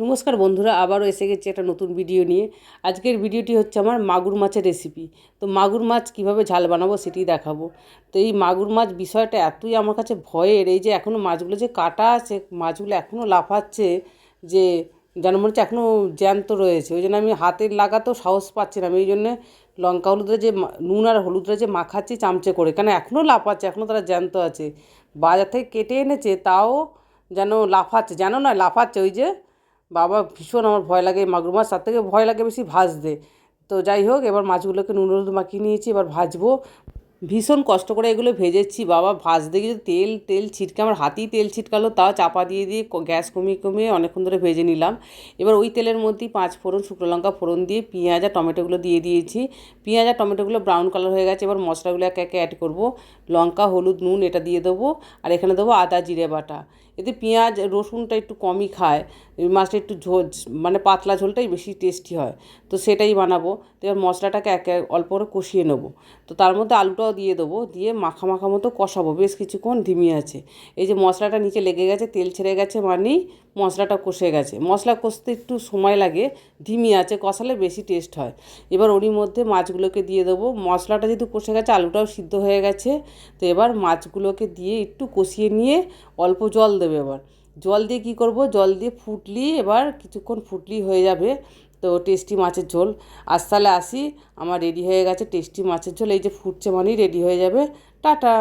নমস্কার বন্ধুরা, আবারও এসে গেছি একটা নতুন ভিডিও নিয়ে। আজকের ভিডিওটি হচ্ছে আমার মাগুর মাছের রেসিপি তো মাগুর মাছ কীভাবে ঝাল বানাবো সেটি দেখাবো। তো এই মাগুর মাছ বিষয়টা এতই আমার কাছে ভয়ের, এই যে এখনও মাছগুলো যে কাটা আছে, মাছগুলো এখনও লাফাচ্ছে যে যেন মনে হচ্ছে এখনও জ্যান্ত রয়েছে। ওই জন্য আমি হাতের লাগাতেও সাহস পাচ্ছি না। আমি এই জন্যে লঙ্কা হলুদের যে নুন আর হলুদটা যে মাখাচ্ছি চামচে করে। কেন এখনও লাফাচ্ছে এখনও তারা জ্যান্ত আছে। বাজার থেকে কেটে এনেছে, তাও যেন লাফাচ্ছে, যেন না লাফাচ্ছে। ওই যে বাবা ভীষণ আমার ভয় লাগে মাগুর মাছ তার থেকে ভয় লাগে বেশি ভাজতে। তো যাই হোক, এবার মাছগুলোকে নুন হলুদ মাখিয়ে নিয়েছি, এবার ভাজবো। ভীষণ কষ্ট করে এগুলো ভেজেছি, বাবা ভাজতে গিয়ে তেল তেল ছিটকে, আমার হাতেই তেল ছিটকালো তাও চাপা দিয়ে দিয়ে গ্যাস কমিয়ে কমিয়ে অনেকক্ষণ ধরে ভেজে নিলাম। এবার ওই তেলের মধ্যেই পাঁচ ফোড়ন, শুকনো লঙ্কা ফোড়ন দিয়ে পেঁয়াজ আর টমেটোগুলো দিয়ে দিয়েছি। পেঁয়াজ আর টমেটোগুলো ব্রাউন কালার হয়ে গেছে, এবার মশলাগুলো একে একে অ্যাড করব। লঙ্কা, হলুদ, নুন এটা দিয়ে দেবো আর এখানে দেবো আদা, জিরে, বাটা। এতে পেঁয়াজ, রসুনটা একটু কমই খায় মাছটা একটু ঝোল মানে পাতলা ঝোলটাই বেশি টেস্টি হয়। তো সেটাই বানাবো, তো এবার মশলাটাকে একে অল্প করে কষিয়ে নেব। তো তার মধ্যে আলুটাও দিয়ে দেবো, দিয়ে মাখা মাখা মতো কষাবো, বেশ কিছুক্ষণ ধিমি আছে। এই যে মশলাটা নিচে লেগে গেছে, তেল ছেড়ে গেছে মানেই মশলাটা কষে গেছে। মশলা কষতে একটু সময় লাগে ধিমি আছে, কষালে বেশি টেস্ট হয়। এবার ওরই মধ্যে মাছগুলোকে দিয়ে দেবো। মশলাটা যেহেতু কষে গেছে, আলুটাও সিদ্ধ হয়ে গেছে, তো এবার মাছগুলোকে দিয়ে একটু কষিয়ে নিয়ে অল্প জল দেবে এবার। জল দিয়ে কী করব? জল দিয়ে ফুটলি, এবার কিছুক্ষণ ফুটলি হয়ে যাবে। তো টেস্টি মাছের ঝোল। আজ তাহলে আসি, আমার রেডি হয়ে গেছে টেস্টি মাছের ঝোল, এই যে ফুটছে মানেই রেডি হয়ে যাবে। টাটা।